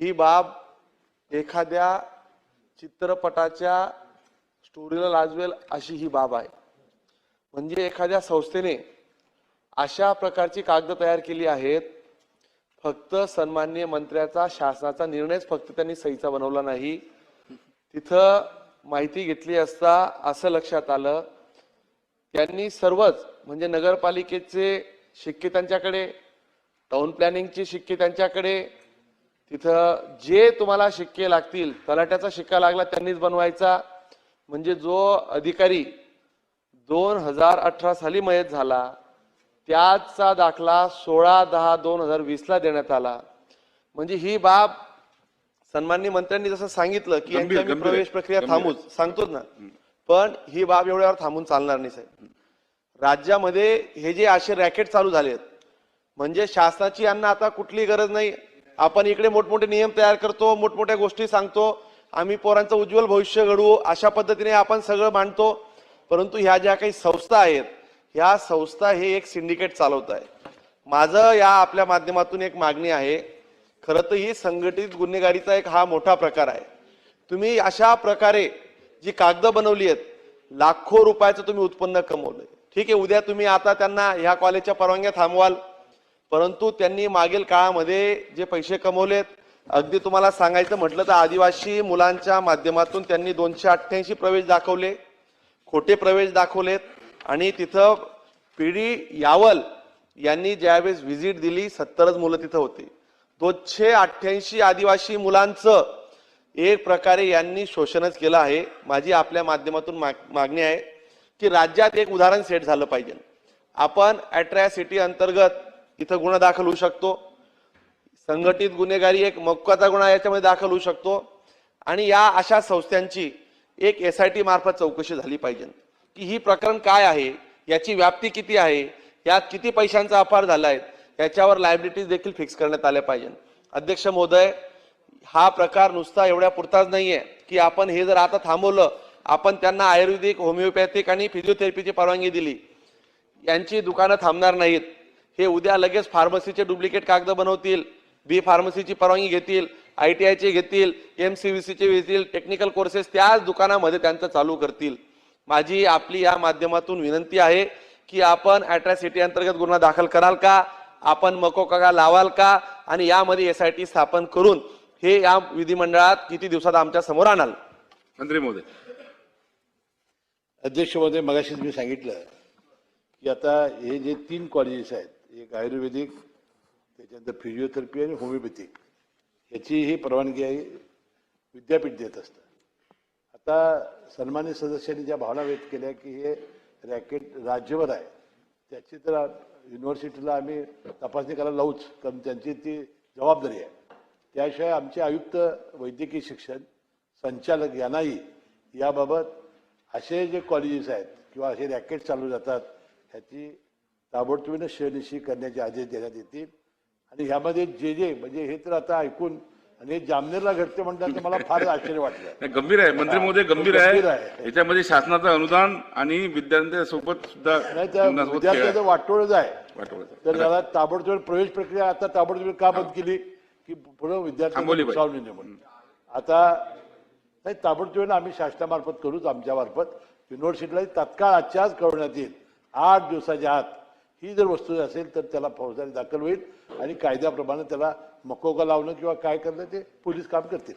ही बाब एखाद्या चित्रपटाच्या स्टोरीला लाजवेल अशी ही बाब आहे. म्हणजे एखाद्या संस्थेने अशा प्रकारची कागद तयार केली आहेत फक्त सन्मान्य मंत्र्याचा शासनाचा निर्णयच फक्त त्यांनी सहीचा बनवला नाही. तिथं माहिती घेतली असता असं लक्षात आलं त्यांनी सर्वच म्हणजे नगरपालिकेचे शिक्के त्यांच्याकडे टाउन प्लॅनिंगचे शिक्के त्यांच्याकडे तिथं जे तुम्हाला शिक्के लागतील तलाट्याचा शिक्का लागला त्यांनीच बनवायचा. म्हणजे जो अधिकारी दोन हजार अठरा साली मयत झाला त्याचा दाखला सोळा दहा दोन हजार वीसला देण्यात आला. म्हणजे ही बाब सन्माननीय मंत्र्यांनी जसं सांगितलं की. प्रवेश प्रक्रिया. थांबूच. सांगतोच ना. पण ही बाब एवढ्यावर थांबून चालणार नाही साहेब. राज्यामध्ये हे जे असे रॅकेट चालू झालेत म्हणजे शासनाची यांना आता कुठली गरज नाही. आपण इकडे मोठमोठे नियम तयार करतो मोठमोठ्या गोष्टी सांगतो आम्ही पोरांचं उज्ज्वल भविष्य घडवू अशा पद्धतीने आपण सगळं मांडतो. परंतु ह्या ज्या काही संस्था आहेत ह्या संस्था हे एक सिंडिकेट चालवत आहे. माझं या आपल्या माध्यमातून एक मागणी आहे खरं तर ही संघटित गुन्हेगारीचा एक हा मोठा प्रकार आहे. तुम्ही अशा प्रकारे जी कागदं बनवली आहेत लाखो रुपयाचं तुम्ही उत्पन्न कमवलंय. ठीक आहे उद्या तुम्ही आता त्यांना ह्या कॉलेजच्या परवानग्या थांबवाल परंतु त्यांनी मागील काळामध्ये जे पैसे कमवलेत अगदी तुम्हाला सांगायचं म्हटलं तर आदिवासी मुलांच्या माध्यमातून त्यांनी दोनशे अठ्ठ्याऐंशी प्रवेश दाखवले खोटे प्रवेश दाखवलेत आणि तिथं पिढी यावल यांनी ज्यावेळेस व्हिजिट दिली सत्तरच मुलं तिथं होती. दोनशे अठ्ठ्याऐंशी आदिवासी मुलांचं एक प्रकारे यांनी शोषणच केलं आहे. माझी आपल्या माध्यमातून माग- मागणी आहे की राज्यात एक उदाहरण सेट झालं पाहिजे. आपण अट्रॅसिटी अंतर्गत तिथं गुन्हा दाखल होऊ शकतो. संघटित गुन्हेगारी एक मक्काचा गुन्हा याच्यामध्ये दाखल होऊ शकतो. आणि या अशा संस्थांची एक एस आय टी मार्फत चौकशी झाली पाहिजे. की ही प्रकरण काय आहे? याची व्याप्ती किती आहे? यात किती पैशांचा अपार झाला आहे याच्यावर लायबिलिटीज देखील फिक्स करण्यात आल्या पाहिजे अध्यक्ष महोदय हा प्रकार नुसता एवढ्या पुरताच नाही आहे की आपण हे जर आता थांबवलं आपण त्यांना आयुर्वेदिक होमिओपॅथिक आणि फिजिओथेरपीची परवानगी दिली. यांची दुकानं थांबणार नाहीत. हे उद्या लगेच फार्मसीचे डुप्लिकेट कागद बनवतील बी फार्मसीची परवानगी घेतील आय टी आयचे घेतील एम सी व्ही सीचे घेतील टेक्निकल कोर्सेस त्याच दुकानामध्ये त्यांचं चालू करतील. माझी आपली या माध्यमातून विनंती आहे की आपण अट्रॅसिटी अंतर्गत गुन्हा दाखल कराल का? आपण मकोका लावाल का? आणि यामध्ये एस आय टी स्थापन करून हे या विधिमंडळात किती दिवसात आमच्यासमोर आणाल? मंत्री महोदय अध्यक्ष महोदय मगाशीच मी सांगितलं की आता हे जे तीन कॉलेजेस आहेत एक आयुर्वेदिक त्याच्यानंतर फिजिओथेरपी आणि होमिओपॅथिक याची ही परवानगी आहे. विद्यापीठ देत असतं. आता सन्मान्य सदस्यांनी ज्या भावना व्यक्त केल्या की हे रॅकेट राज्यभर आहे. त्याची तर युनिव्हर्सिटीला आम्ही तपासणी करायला लावूच. कारण त्यांची ती जबाबदारी आहे. त्याशिवाय आमचे आयुक्त वैद्यकीय शिक्षण संचालक यांनाही याबाबत असे जे कॉलेजेस आहेत किंवा असे रॅकेट चालू जातात ह्याची ताबडतोबीनं शहनिशी करण्याचे आदेश देण्यात येतील. आणि ह्यामध्ये जे जे म्हणजे हे तर आता ऐकून आणि जामनेरला घडते म्हणतात तर मला फार आश्चर्य वाटलं. गंभीर आहे. मंत्री महोदय गंभीर आहे. याच्यामध्ये शासनाचं अनुदान आणि विद्यार्थ्यांसोबत सुद्धा विद्यार्थ्याचं. वाटोळच आहे. तर त्याला ताबडतोब प्रवेश प्रक्रिया आता ताबडतोब का बंद केली? की पुढे नये म्हणून. आता नाही ताबडतोब आम्ही शासनामार्फत करूच आमच्या मार्फत युनिव्हर्सिटीला तात्काळ आजच्या आज कळवण्यात येईल. आठ दिवसाच्या आत. ही जर वस्तू असेल तर त्याला फौजदारी दाखल होईल आणि कायद्याप्रमाणे त्याला मकोका लावणं किंवा काय करणं ते पोलीस काम करतील.